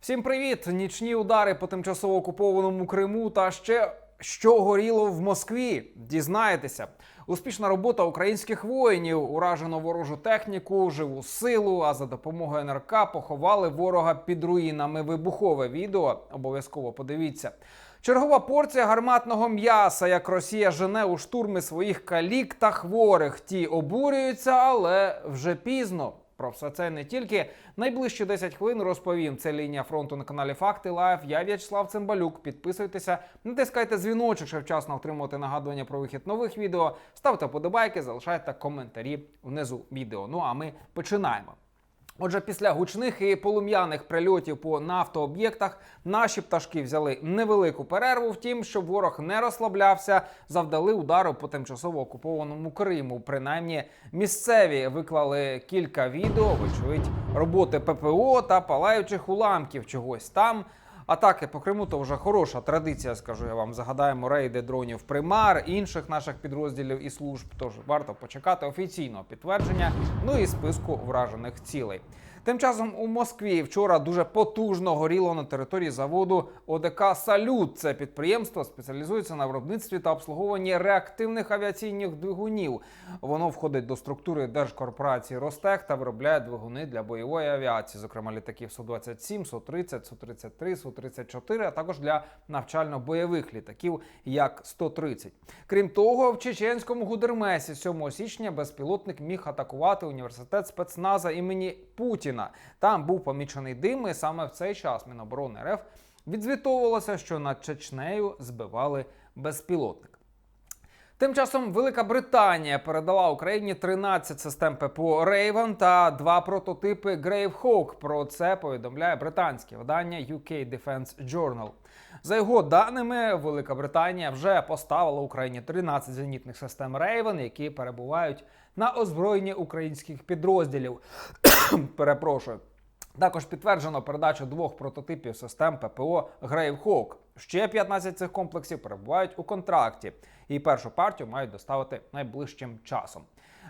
Всім привіт! Нічні удари по тимчасово окупованому Криму та ще що горіло в Москві. Дізнаєтеся. Успішна робота українських воїнів, уражено ворожу техніку, живу силу. А за допомогою НРК поховали ворога під руїнами. Вибухове відео обов'язково подивіться. Чергова порція гарматного м'яса, як Росія жене у штурми своїх калік та хворих. Ті обурюються, але вже пізно. Про все це не тільки найближчі 10 хвилин розповім. Це лінія фронту на каналі Факти Лайв. Я В'ячеслав Цимбалюк. Підписуйтеся, натискайте дзвіночок, щоб вчасно отримувати нагадування про вихід нових відео. Ставте подобайки, залишайте коментарі внизу відео. Ну а ми починаємо. Отже, після гучних і полум'яних прильотів по нафтооб'єктах наші пташки взяли невелику перерву. Втім, щоб ворог не розслаблявся, завдали удару по тимчасово окупованому Криму. Принаймні, місцеві виклали кілька відео, вочевидь, роботи ППО та палаючих уламків чогось там. Атаки по Криму то вже хороша традиція, скажу я вам. Загадаємо рейди дронів Примар, інших наших підрозділів і служб. Тож варто почекати офіційного підтвердження, ну і списку вражених цілей. Тим часом у Москві вчора дуже потужно горіло на території заводу ОДК Салют. Це підприємство спеціалізується на виробництві та обслуговуванні реактивних авіаційних двигунів. Воно входить до структури держкорпорації Ростех та виробляє двигуни для бойової авіації, зокрема літаків Су-27, Су-30, Су-33, Су-34, а також для навчально-бойових літаків як 130. Крім того, в чеченському Гудермесі 7 січня безпілотник міг атакувати університет спецназа імені Путіна. Там був помічений дим, і саме в цей час Міноборони РФ відзвітовувалося, що над Чечнею збивали безпілотник. Тим часом Велика Британія передала Україні 13 систем ППО Raven та два прототипи Grave Hawk. Про це повідомляє британське видання UK Defense Journal. За його даними, Велика Британія вже поставила Україні 13 зенітних систем Raven, які перебувають на озброєнні українських підрозділів. Перепрошую. Також підтверджено передачу двох прототипів систем ППО Grave Hawk. Ще 15 цих комплексів перебувають у контракті, і першу партію мають доставити найближчим часом.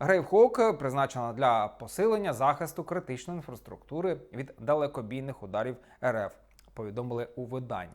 Hawk призначена для посилення захисту критичної інфраструктури від далекобійних ударів РФ. Повідомили у виданні.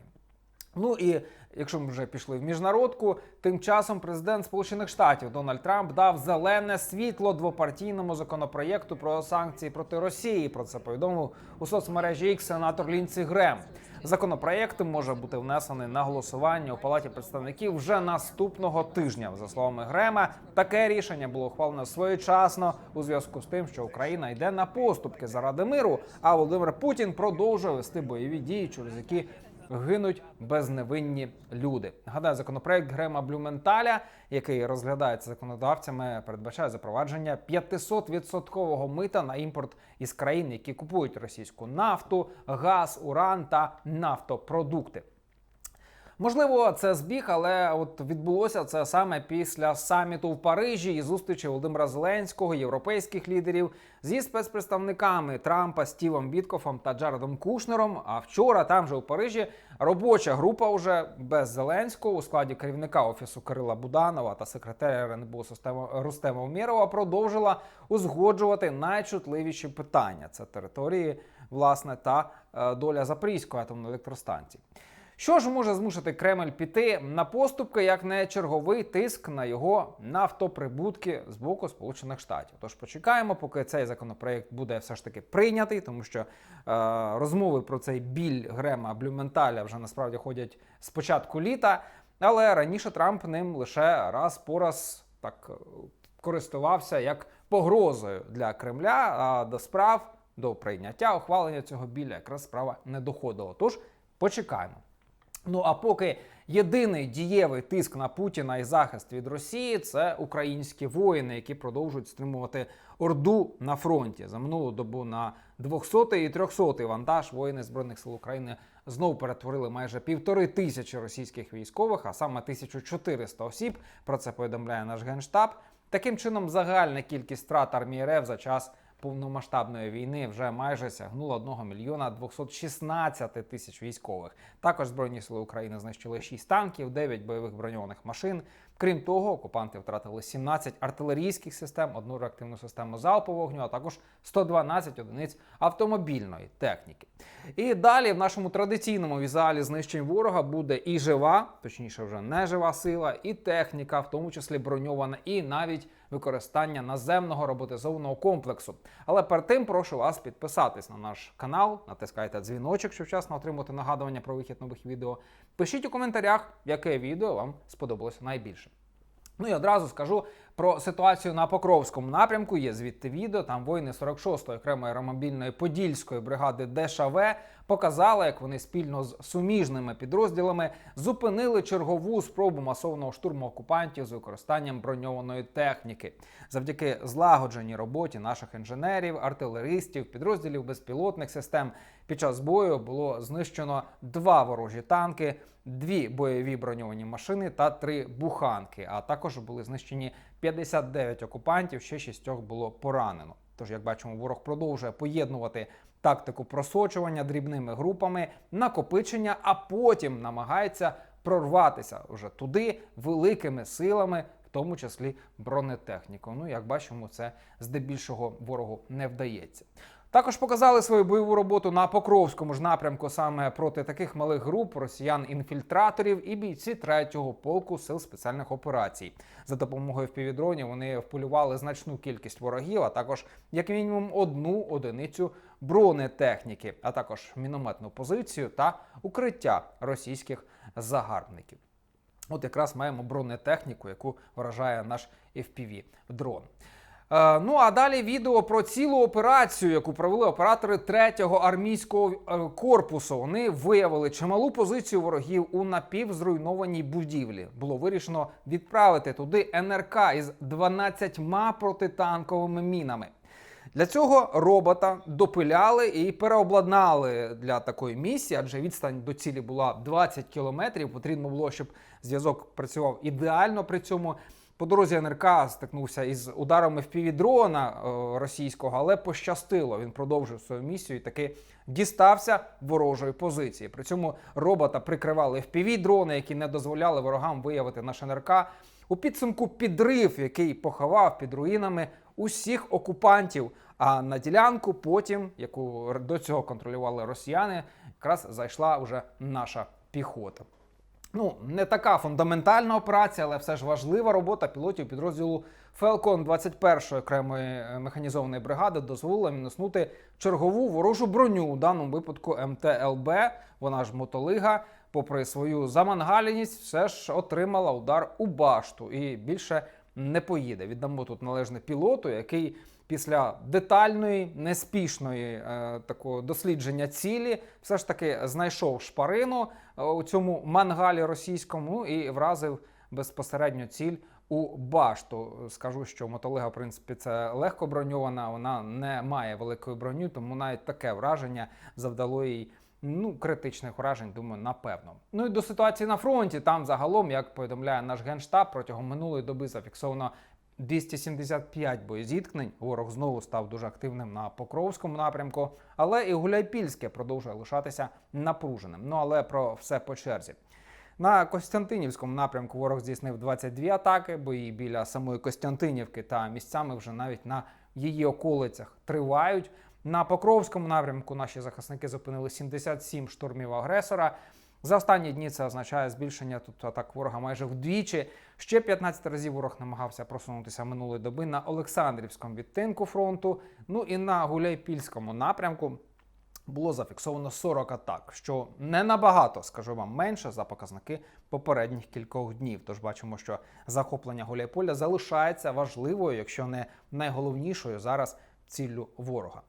Ну і якщо ми вже пішли в міжнародку, тим часом президент Сполучених Штатів Дональд Трамп дав зелене світло двопартійному законопроєкту про санкції проти Росії. Про це повідомив у соцмережі X сенатор Лінці Грем. Законопроєкт може бути внесений на голосування у палаті представників вже наступного тижня. За словами Грема, таке рішення було ухвалено своєчасно у зв'язку з тим, що Україна йде на поступки заради миру, а Володимир Путін продовжує вести бойові дії, через які гинуть безневинні люди. Гадаю, законопроект Грема Блюменталя, який розглядається законодавцями, передбачає запровадження 500-відсоткового мита на імпорт із країн, які купують російську нафту, газ, уран та нафтопродукти. Можливо, це збіг, але от відбулося це саме після саміту в Парижі і зустрічі Володимира Зеленського, європейських лідерів зі спецпредставниками Трампа Стівом Біткофом та Джаредом Кушнером. А вчора там же у Парижі робоча група вже без Зеленського у складі керівника офісу Кирила Буданова та секретаря РНБО Рустема Умєрова продовжила узгоджувати найчутливіші питання: це території, власне, та е, доля Запорізької атомної електростанції. Що ж може змусити Кремль піти на поступки, як не черговий тиск на його нафтоприбутки з боку Сполучених Штатів? Тож почекаємо, поки цей законопроект буде все ж таки прийнятий, тому що е, розмови про цей біль Грема Блюменталя вже насправді ходять з початку літа. Але раніше Трамп ним лише раз по раз так е, користувався як погрозою для Кремля. А до справ до прийняття ухвалення цього біля якраз справа не доходила. Тож почекаємо. Ну а поки єдиний дієвий тиск на Путіна і захист від Росії це українські воїни, які продовжують стримувати орду на фронті. За минулу добу на 200 і 300 вантаж воїни збройних сил України знову перетворили майже півтори тисячі російських військових, а саме 1400 осіб. Про це повідомляє наш генштаб. Таким чином, загальна кількість втрат армії РФ за час повномасштабної війни вже майже сягнуло 1 мільйона 216 тисяч військових. Також збройні сили України знищили 6 танків, 9 бойових броньованих машин. Крім того, окупанти втратили 17 артилерійських систем, одну реактивну систему залпового вогню, а також 112 одиниць автомобільної техніки. І далі в нашому традиційному візуалі знищень ворога буде і жива, точніше, вже не жива сила, і техніка, в тому числі броньована, і навіть використання наземного роботизованого комплексу. Але перед тим прошу вас підписатись на наш канал, натискайте дзвіночок, щоб вчасно отримати нагадування про вихід нових відео. Пишіть у коментарях, яке відео вам сподобалося найбільше. Ну і одразу скажу про ситуацію на Покровському напрямку. Є звідти відео. Там воїни 46-ї окремої аеромобільної подільської бригади ДШВ показали, як вони спільно з суміжними підрозділами зупинили чергову спробу масованого штурму окупантів з використанням броньованої техніки. Завдяки злагодженій роботі наших інженерів, артилеристів, підрозділів безпілотних систем під час бою було знищено два ворожі танки, дві бойові броньовані машини та три буханки. А також були знищені 59 окупантів, ще шістьох було поранено. Тож, як бачимо, ворог продовжує поєднувати тактику просочування дрібними групами, накопичення, а потім намагається прорватися вже туди великими силами, в тому числі бронетехнікою. Ну, як бачимо, це здебільшого ворогу не вдається. Також показали свою бойову роботу на Покровському ж напрямку саме проти таких малих груп росіян-інфільтраторів і бійці 3-го полку сил спеціальних операцій. За допомогою впівдронів вони вполювали значну кількість ворогів, а також як мінімум одну одиницю бронетехніки, а також мінометну позицію та укриття російських загарбників. От якраз маємо бронетехніку, яку вражає наш FPV дрон. Е, Ну а далі відео про цілу операцію, яку провели оператори 3-го армійського е, корпусу. Вони виявили чималу позицію ворогів у напівзруйнованій будівлі. Було вирішено відправити туди НРК із 12 протитанковими мінами. Для цього робота допиляли і переобладнали для такої місії, адже відстань до цілі була 20 кілометрів. Потрібно було, щоб зв'язок працював ідеально при цьому. По дорозі НРК стикнувся із ударами впівдрона е, російського, але пощастило. Він продовжив свою місію і таки дістався ворожої позиції. При цьому робота прикривали впівдрони, які не дозволяли ворогам виявити наш НРК. У підсумку підрив, який поховав під руїнами усіх окупантів. А на ділянку, потім, яку до цього контролювали росіяни, якраз зайшла вже наша піхота. Ну, не така фундаментальна операція, але все ж важлива робота пілотів підрозділу Фелкон 21-ї окремої е, механізованої бригади дозволила мінуснути чергову ворожу броню у даному випадку МТЛБ. Вона ж мотолига, попри свою замангаленість, все ж отримала удар у башту і більше не поїде. Віддамо тут належне пілоту, який після детальної, неспішної е, такого дослідження цілі, все ж таки знайшов шпарину е, у цьому мангалі російському і вразив безпосередньо ціль у башту. Скажу, що мотолига, в принципі, це легко броньована, вона не має великої броню, тому навіть таке враження завдало їй. Ну, критичних вражень, думаю, напевно. Ну і до ситуації на фронті. Там загалом, як повідомляє наш генштаб, протягом минулої доби зафіксовано 275 боєзіткнень. Ворог знову став дуже активним на Покровському напрямку, але і Гуляйпільське продовжує лишатися напруженим. Ну але про все по черзі. На Костянтинівському напрямку ворог здійснив 22 атаки, бої біля самої Костянтинівки та місцями вже навіть на її околицях тривають. На Покровському напрямку наші захисники зупинили 77 штурмів агресора. За останні дні це означає збільшення тут атак ворога майже вдвічі. Ще 15 разів ворог намагався просунутися минулої доби на Олександрівському відтинку фронту. Ну і на Гуляйпільському напрямку було зафіксовано 40 атак, що не набагато, скажу вам, менше за показники попередніх кількох днів. Тож бачимо, що захоплення Гуляйполя залишається важливою, якщо не найголовнішою зараз ціллю ворога.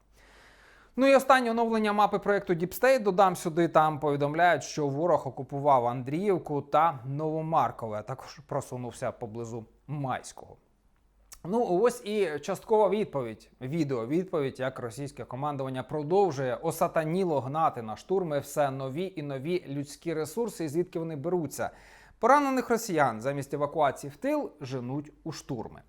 Ну і останнє оновлення мапи проекту State додам сюди. Там повідомляють, що ворог окупував Андріївку та Новомаркове, також просунувся поблизу Майського. Ну, ось і часткова відповідь. Відео відповідь, як російське командування продовжує осатаніло гнати на штурми все нові і нові людські ресурси, звідки вони беруться. Поранених росіян замість евакуації в тил женуть у штурми.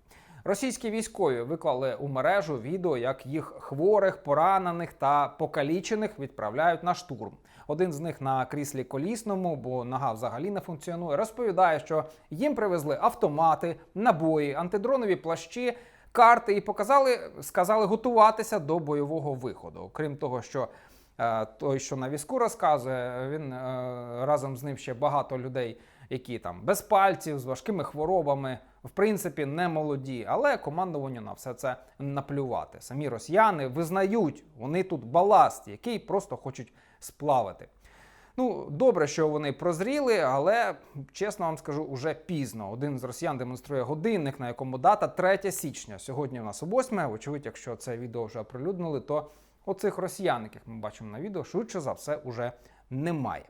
Російські військові виклали у мережу відео, як їх хворих, поранених та покалічених відправляють на штурм. Один з них на кріслі колісному, бо нога взагалі не функціонує, розповідає, що їм привезли автомати, набої, антидронові плащі, карти і показали, сказали готуватися до бойового виходу. Крім того, що той, що на візку розказує, він е, разом з ним ще багато людей, які там без пальців, з важкими хворобами, в принципі, не молоді, але командуванню на все це наплювати. Самі росіяни визнають, вони тут баласт, який просто хочуть сплавити. Ну, добре, що вони прозріли, але чесно вам скажу, уже пізно. Один з росіян демонструє годинник, на якому дата 3 січня. Сьогодні у нас у 8. Вочевидь, якщо це відео вже оприлюднили, то оцих росіян, яких ми бачимо на відео, швидше за все уже немає.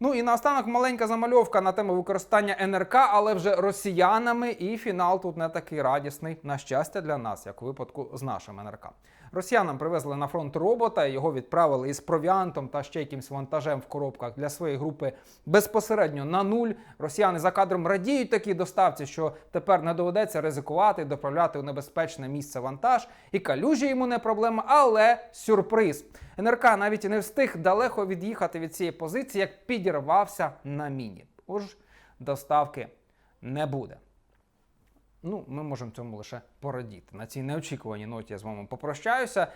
Ну і наостанок маленька замальовка на тему використання НРК, але вже росіянами, і фінал тут не такий радісний, на щастя, для нас, як у випадку з нашим НРК. Росіянам привезли на фронт робота, його відправили із провіантом та ще якимсь вантажем в коробках для своєї групи безпосередньо на нуль. Росіяни за кадром радіють такій доставці, що тепер не доведеться ризикувати, доправляти у небезпечне місце вантаж. І калюжі йому не проблема, але сюрприз. НРК навіть і не встиг далеко від'їхати від цієї позиції, як підірвався на міні. Тож доставки не буде. Ну, ми можемо цьому лише порадіти. На цій неочікуваній ноті я з вами попрощаюся.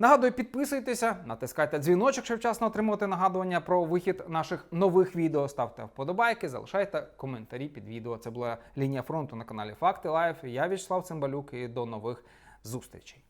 Нагадую, підписуйтеся, натискайте дзвіночок, щоб вчасно отримувати нагадування про вихід наших нових відео. Ставте вподобайки, залишайте коментарі під відео. Це була лінія фронту на каналі Факти Лайф. Я Вячеслав Цимбалюк і до нових зустрічей.